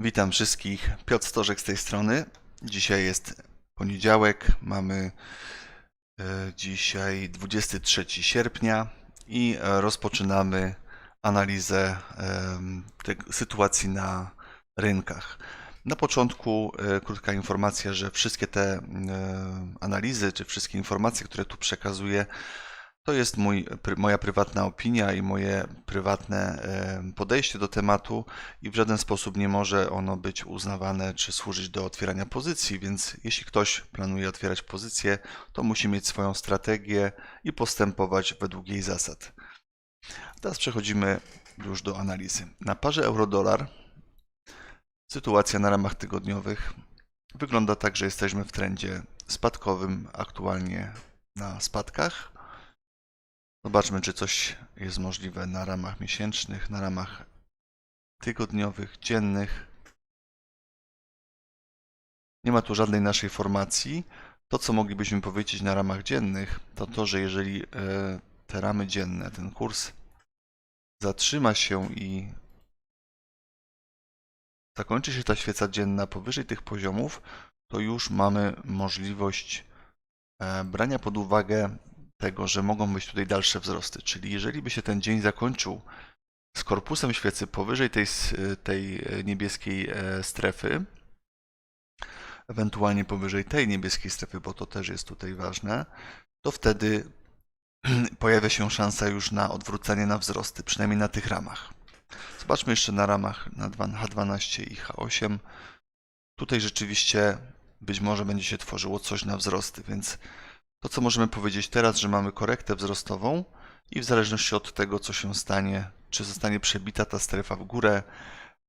Witam wszystkich. Piotr Stożek z tej strony. Dzisiaj jest poniedziałek. Mamy e, dzisiaj 23 sierpnia i rozpoczynamy analizę sytuacji na rynkach. Na początku e, krótka informacja, że wszystkie te e, analizy, czy wszystkie informacje, które tu przekazuję, to jest mój, moja prywatna opinia i moje prywatne podejście do tematu i w żaden sposób nie może ono być uznawane czy służyć do otwierania pozycji, więc jeśli ktoś planuje otwierać pozycję, to musi mieć swoją strategię i postępować według jej zasad. Teraz przechodzimy już do analizy. Na parze euro-dolar sytuacja na ramach tygodniowych wygląda tak, że jesteśmy w trendzie spadkowym aktualnie na spadkach. Zobaczmy, czy coś jest możliwe na ramach miesięcznych, na ramach tygodniowych, dziennych. Nie ma tu żadnej naszej formacji. To, co moglibyśmy powiedzieć na ramach dziennych, to to, że jeżeli e, te ramy dzienne, ten kurs zatrzyma się i zakończy się ta świeca dzienna powyżej tych poziomów, to już mamy możliwość e, brania pod uwagę tego, że mogą być tutaj dalsze wzrosty. Czyli jeżeli by się ten dzień zakończył z korpusem świecy powyżej tej, tej niebieskiej e, strefy, ewentualnie powyżej tej niebieskiej strefy, bo to też jest tutaj ważne, to wtedy pojawia się szansa już na odwrócenie na wzrosty, przynajmniej na tych ramach. Zobaczmy jeszcze na ramach na dwa- H12 i H8. Tutaj rzeczywiście być może będzie się tworzyło coś na wzrosty, więc to, co możemy powiedzieć teraz, że mamy korektę wzrostową i w zależności od tego, co się stanie, czy zostanie przebita ta strefa w górę,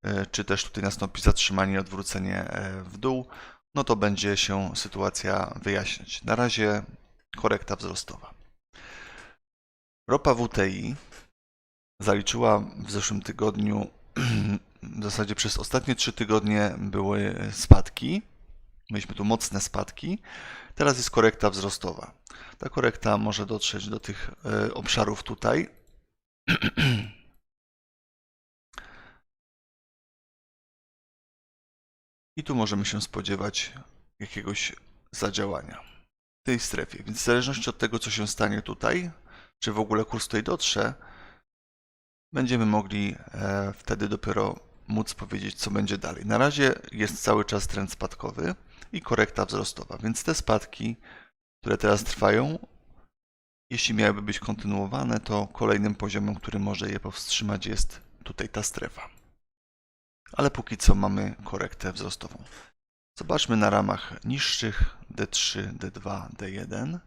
e, czy też tutaj nastąpi zatrzymanie odwrócenie e, w dół, no to będzie się sytuacja wyjaśniać. Na razie korekta wzrostowa. Ropa WTI zaliczyła w zeszłym tygodniu, w zasadzie przez ostatnie trzy tygodnie były spadki. Mieliśmy tu mocne spadki. Teraz jest korekta wzrostowa. Ta korekta może dotrzeć do tych e, obszarów tutaj. I tu możemy się spodziewać jakiegoś zadziałania w tej strefie. Więc w zależności od tego, co się stanie tutaj, czy w ogóle kurs tutaj dotrze, będziemy mogli e, wtedy dopiero móc powiedzieć, co będzie dalej. Na razie jest cały czas trend spadkowy i korekta wzrostowa, więc te spadki, które teraz trwają, jeśli miałyby być kontynuowane, to kolejnym poziomem, który może je powstrzymać, jest tutaj ta strefa. Ale póki co mamy korektę wzrostową. Zobaczmy na ramach niższych D3, D2, D1.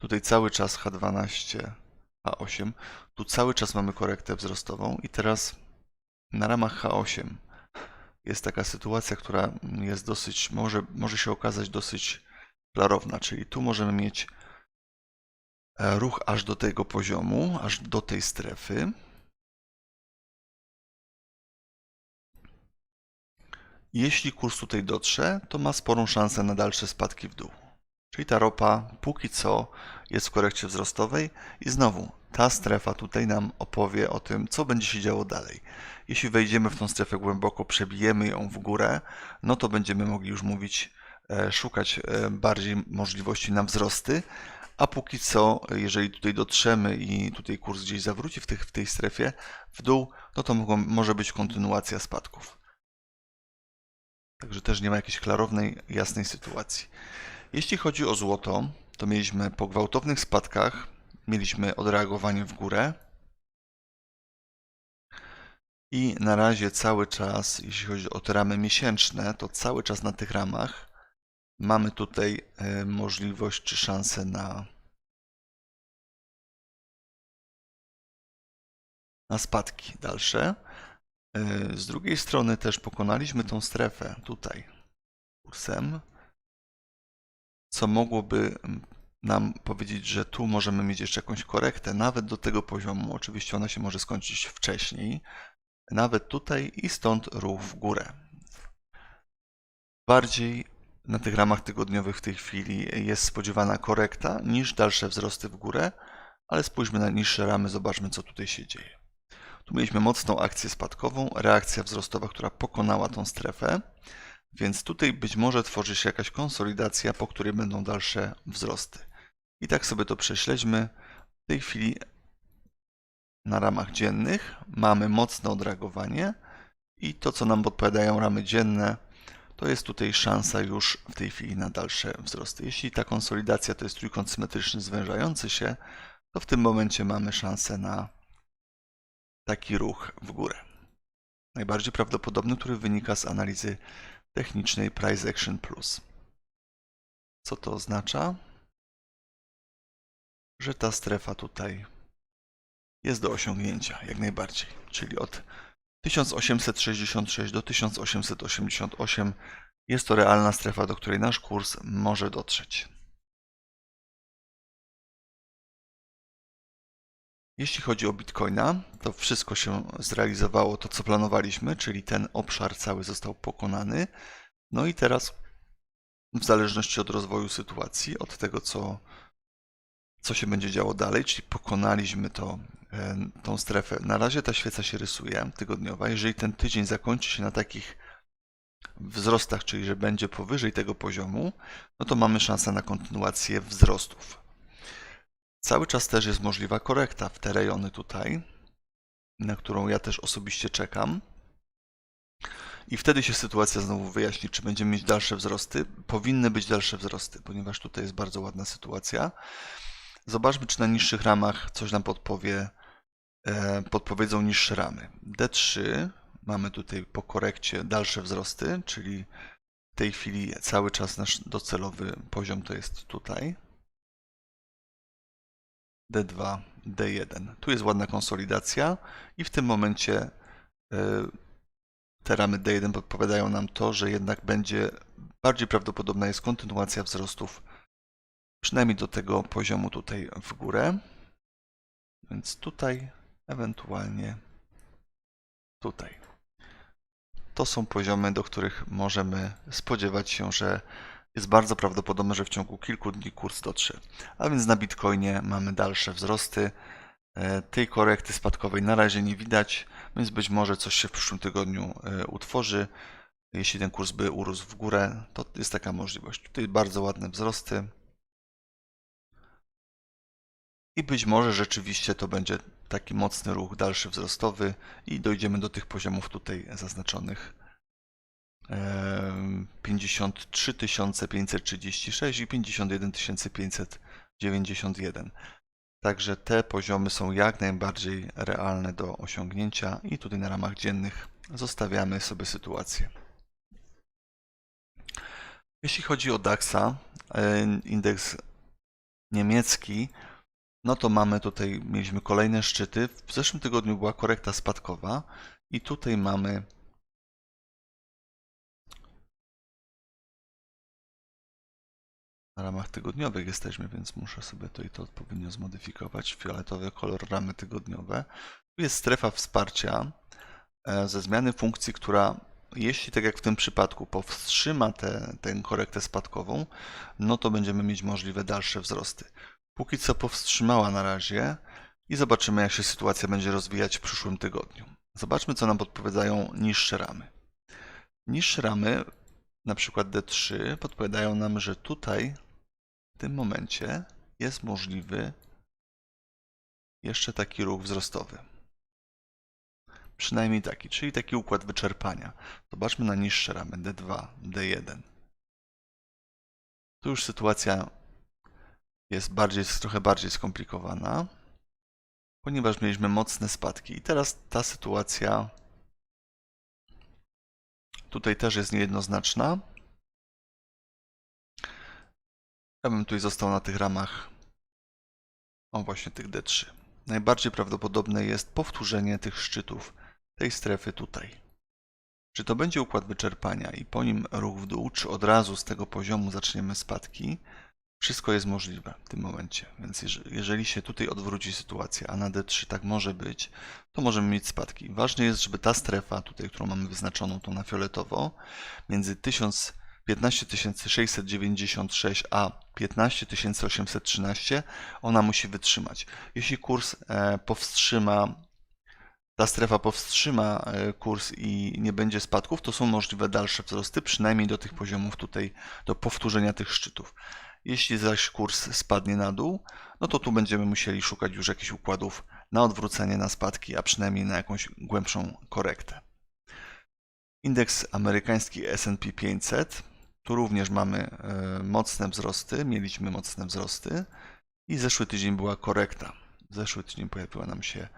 Tutaj cały czas H12, H8. Tu cały czas mamy korektę wzrostową i teraz na ramach H8 jest taka sytuacja, która jest dosyć, może, może się okazać dosyć klarowna, czyli tu możemy mieć e, ruch aż do tego poziomu, aż do tej strefy. Jeśli kurs tutaj dotrze, to ma sporą szansę na dalsze spadki w dół. Czyli ta ropa póki co jest w korekcie wzrostowej i znowu ta strefa tutaj nam opowie o tym, co będzie się działo dalej. Jeśli wejdziemy w tą strefę głęboko, przebijemy ją w górę, no to będziemy mogli już mówić, e, szukać e, bardziej możliwości na wzrosty, a póki co, jeżeli tutaj dotrzemy i tutaj kurs gdzieś zawróci w, tych, w tej strefie w dół, no to mogą, może być kontynuacja spadków. Także też nie ma jakiejś klarownej, jasnej sytuacji. Jeśli chodzi o złoto, to mieliśmy po gwałtownych spadkach, mieliśmy odreagowanie w górę. I na razie cały czas, jeśli chodzi o te ramy miesięczne, to cały czas na tych ramach mamy tutaj e, możliwość czy szansę na, na spadki dalsze. E, Z drugiej strony też pokonaliśmy tą strefę tutaj kursem, co mogłoby nam powiedzieć, że tu możemy mieć jeszcze jakąś korektę, nawet do tego poziomu. Oczywiście ona się może skończyć wcześniej, nawet tutaj i stąd ruch w górę. Bardziej na tych ramach tygodniowych w tej chwili jest spodziewana korekta niż dalsze wzrosty w górę, ale spójrzmy na niższe ramy, zobaczmy co tutaj się dzieje. Tu mieliśmy mocną akcję spadkową, reakcja wzrostowa, która pokonała tą strefę, więc tutaj być może tworzy się jakaś konsolidacja, po której będą dalsze wzrosty. I tak sobie to prześledźmy. W tej chwili na ramach dziennych mamy mocne odragowanie i to, co nam podpowiadają ramy dzienne, to jest tutaj szansa już w tej chwili na dalsze wzrosty. Jeśli ta konsolidacja to jest trójkąt symetryczny zwężający się, to w tym momencie mamy szansę na taki ruch w górę. Najbardziej prawdopodobny, który wynika z analizy technicznej Price Action Plus. Co to oznacza? Że ta strefa tutaj jest do osiągnięcia jak najbardziej, czyli od 1866 do 1888 jest to realna strefa, do której nasz kurs może dotrzeć. Jeśli chodzi o Bitcoina, to wszystko się zrealizowało to, co planowaliśmy, czyli ten obszar cały został pokonany. No i teraz, w zależności od rozwoju sytuacji, od tego, co, co się będzie działo dalej, czyli pokonaliśmy to, e, tą strefę. Na razie ta świeca się rysuje tygodniowa. Jeżeli ten tydzień zakończy się na takich wzrostach, czyli że będzie powyżej tego poziomu, no to mamy szansę na kontynuację wzrostów. Cały czas też jest możliwa korekta w te rejony tutaj, na którą ja też osobiście czekam. I wtedy się sytuacja znowu wyjaśni, czy będziemy mieć dalsze wzrosty. Powinny być dalsze wzrosty, ponieważ tutaj jest bardzo ładna sytuacja. Zobaczmy, czy na niższych ramach coś nam podpowie, e, podpowiedzą niższe ramy. D3 mamy tutaj po korekcie dalsze wzrosty, czyli w tej chwili cały czas nasz docelowy poziom to jest tutaj. D2, D1. Tu jest ładna konsolidacja i w tym momencie e, te ramy D1 podpowiadają nam to, że jednak będzie bardziej prawdopodobna jest kontynuacja wzrostów przynajmniej do tego poziomu tutaj w górę. Więc tutaj, ewentualnie tutaj. To są poziomy, do których możemy spodziewać się, że jest bardzo prawdopodobne, że w ciągu kilku dni kurs dotrze. A więc na Bitcoinie mamy dalsze wzrosty. E, Tej korekty spadkowej na razie nie widać, więc być może coś się w przyszłym tygodniu e, utworzy. Jeśli ten kurs by urósł w górę, to jest taka możliwość. Tutaj bardzo ładne wzrosty. I być może rzeczywiście to będzie taki mocny ruch dalszy wzrostowy i dojdziemy do tych poziomów tutaj zaznaczonych. Em, 53 536 i 51 591. Także te poziomy są jak najbardziej realne do osiągnięcia i tutaj na ramach dziennych zostawiamy sobie sytuację. Jeśli chodzi o DAX-a, e, indeks niemiecki, no to mamy tutaj, mieliśmy kolejne szczyty. W zeszłym tygodniu była korekta spadkowa i tutaj mamy na ramach tygodniowych jesteśmy, więc muszę sobie to i to odpowiednio zmodyfikować. Fioletowy kolor ramy tygodniowe. Tu jest strefa wsparcia e, ze zmiany funkcji, która jeśli tak jak w tym przypadku powstrzyma tę tę korektę spadkową, no to będziemy mieć możliwe dalsze wzrosty. Póki co powstrzymała na razie i zobaczymy jak się sytuacja będzie rozwijać w przyszłym tygodniu. Zobaczmy co nam podpowiadają niższe ramy. Niższe ramy, na przykład D3, podpowiadają nam, że tutaj w tym momencie jest możliwy jeszcze taki ruch wzrostowy. Przynajmniej taki, czyli taki układ wyczerpania. Zobaczmy na niższe ramy D2, D1. Tu już sytuacja jest bardziej, trochę bardziej skomplikowana, ponieważ mieliśmy mocne spadki. I teraz ta sytuacja tutaj też jest niejednoznaczna. Ja bym tutaj został na tych ramach, o właśnie tych D3. Najbardziej prawdopodobne jest powtórzenie tych szczytów tej strefy tutaj. Czy to będzie układ wyczerpania i po nim ruch w dół, czy od razu z tego poziomu zaczniemy spadki? Wszystko jest możliwe w tym momencie, więc jeże- jeżeli się tutaj odwróci sytuacja, a na D3 tak może być, to możemy mieć spadki. Ważne jest, żeby ta strefa tutaj, którą mamy wyznaczoną tą na fioletowo, między 1000 15 696 a 15 813 ona musi wytrzymać. Jeśli kurs e, powstrzyma ta strefa powstrzyma e, kurs i nie będzie spadków, to są możliwe dalsze wzrosty, przynajmniej do tych poziomów tutaj, do powtórzenia tych szczytów. Jeśli zaś kurs spadnie na dół, no to tu będziemy musieli szukać już jakichś układów na odwrócenie, na spadki, a przynajmniej na jakąś głębszą korektę. Indeks amerykański S&P 500. Tu również mamy e, mocne wzrosty, mieliśmy mocne wzrosty i zeszły tydzień była korekta. Zeszły tydzień pojawiła nam się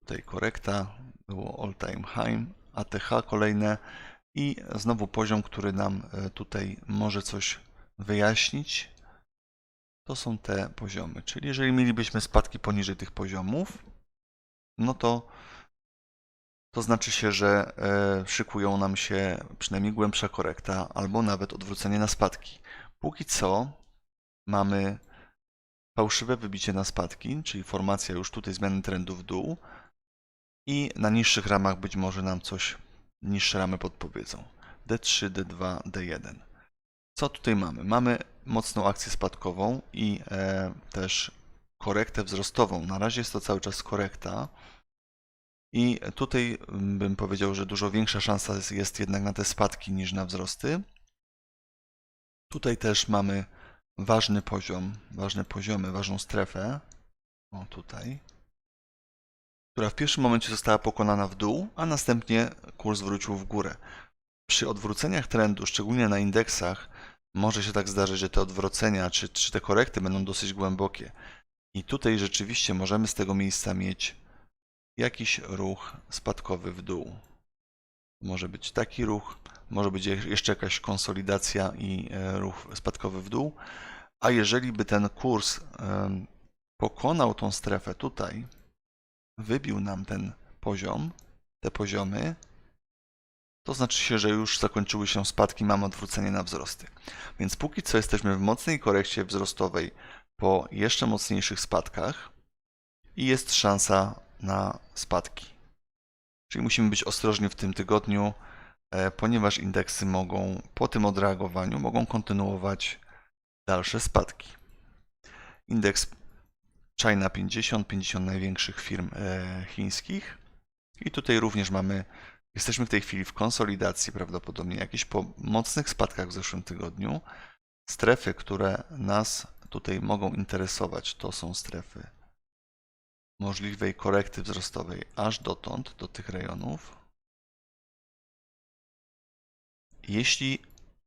tutaj korekta, było all time high, ATH kolejne i znowu poziom, który nam e, tutaj może coś wyjaśnić. To są te poziomy, czyli jeżeli mielibyśmy spadki poniżej tych poziomów, no to to znaczy się, że e, szykują nam się przynajmniej głębsza korekta albo nawet odwrócenie na spadki. Póki co mamy fałszywe wybicie na spadki, czyli formacja już tutaj zmiany trendu w dół i na niższych ramach być może nam coś niższe ramy podpowiedzą. D3, D2, D1. Co tutaj mamy? Mamy mocną akcję spadkową i e, też korektę wzrostową. Na razie jest to cały czas korekta. I tutaj bym powiedział, że dużo większa szansa jest, jest jednak na te spadki niż na wzrosty. Tutaj też mamy ważny poziom, ważne poziomy, ważną strefę. O, tutaj. Która w pierwszym momencie została pokonana w dół, a następnie kurs wrócił w górę. Przy odwróceniach trendu, szczególnie na indeksach, może się tak zdarzyć, że te odwrócenia czy, czy te korekty będą dosyć głębokie. I tutaj rzeczywiście możemy z tego miejsca mieć jakiś ruch spadkowy w dół. Może być taki ruch, może być je- jeszcze jakaś konsolidacja i e, ruch spadkowy w dół. A jeżeli by ten kurs pokonał tą strefę tutaj, wybił nam ten poziom, te poziomy, to znaczy się, że już zakończyły się spadki, mamy odwrócenie na wzrosty. Więc póki co jesteśmy w mocnej korekcie wzrostowej po jeszcze mocniejszych spadkach i jest szansa na spadki. Czyli musimy być ostrożni w tym tygodniu, e, ponieważ indeksy mogą po tym odreagowaniu mogą kontynuować dalsze spadki. Indeks China 50, 50 największych firm e, chińskich. I tutaj również mamy, jesteśmy w tej chwili w konsolidacji prawdopodobnie, jakichś po mocnych spadkach w zeszłym tygodniu. Strefy, które nas tutaj mogą interesować, to są strefy możliwej korekty wzrostowej aż dotąd, do tych rejonów. Jeśli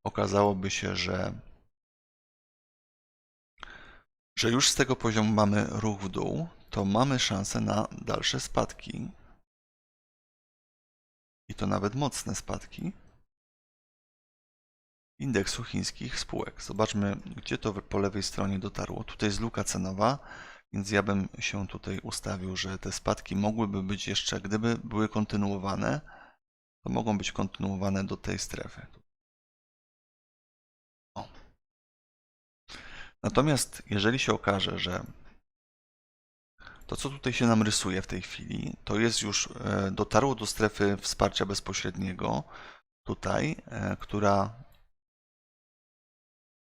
okazałoby się, że, że już z tego poziomu mamy ruch w dół, to mamy szansę na dalsze spadki. I to nawet mocne spadki indeksu chińskich spółek. Zobaczmy, gdzie to po lewej stronie dotarło. Tutaj jest luka cenowa, więc ja bym się tutaj ustawił, że te spadki mogłyby być jeszcze, gdyby były kontynuowane, to mogą być kontynuowane do tej strefy. O. Natomiast jeżeli się okaże, że to, co tutaj się nam rysuje w tej chwili, to jest już e, dotarło do strefy wsparcia bezpośredniego, tutaj, e, która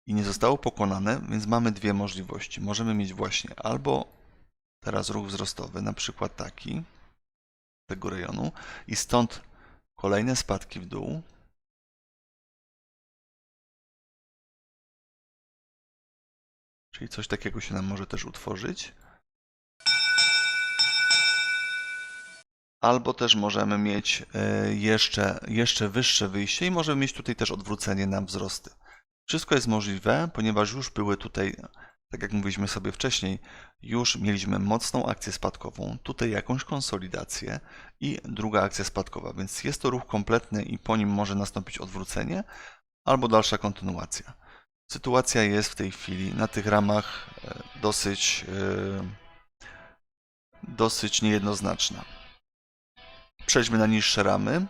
i nie zostało pokonane, więc mamy dwie możliwości. Możemy mieć właśnie albo teraz ruch wzrostowy, na przykład taki, tego rejonu, i stąd kolejne spadki w dół. Czyli coś takiego się nam może też utworzyć. Albo też możemy mieć e, jeszcze, jeszcze wyższe wyjście i możemy mieć tutaj też odwrócenie na wzrosty. Wszystko jest możliwe, ponieważ już były tutaj, tak jak mówiliśmy sobie wcześniej, już mieliśmy mocną akcję spadkową, tutaj jakąś konsolidację i druga akcja spadkowa, więc jest to ruch kompletny i po nim może nastąpić odwrócenie albo dalsza kontynuacja. Sytuacja jest w tej chwili na tych ramach e, dosyć, e, dosyć niejednoznaczna. Przejdźmy na niższe ramy.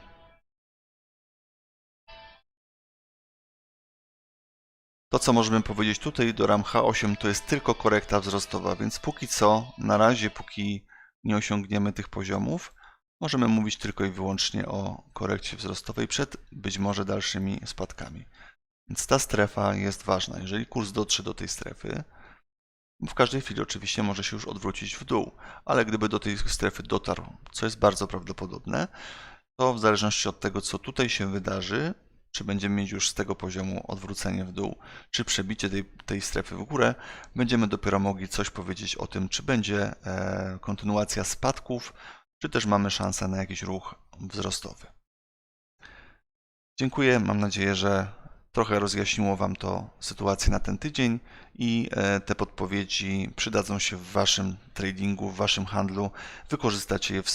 To, co możemy powiedzieć tutaj do RAM H8, to jest tylko korekta wzrostowa, więc póki co, na razie, póki nie osiągniemy tych poziomów, możemy mówić tylko i wyłącznie o korekcie wzrostowej przed być może dalszymi spadkami. Więc ta strefa jest ważna. Jeżeli kurs dotrze do tej strefy, W każdej chwili oczywiście może się już odwrócić w dół, ale gdyby do tej strefy dotarł, co jest bardzo prawdopodobne, to w zależności od tego, co tutaj się wydarzy, czy będziemy mieć już z tego poziomu odwrócenie w dół, czy przebicie tej, tej strefy w górę, będziemy dopiero mogli coś powiedzieć o tym, czy będzie e, kontynuacja spadków, czy też mamy szansę na jakiś ruch wzrostowy. Dziękuję. Mam nadzieję, że trochę rozjaśniło Wam to sytuację na ten tydzień i e, te podpowiedzi przydadzą się w Waszym tradingu, w Waszym handlu. Wykorzystacie je w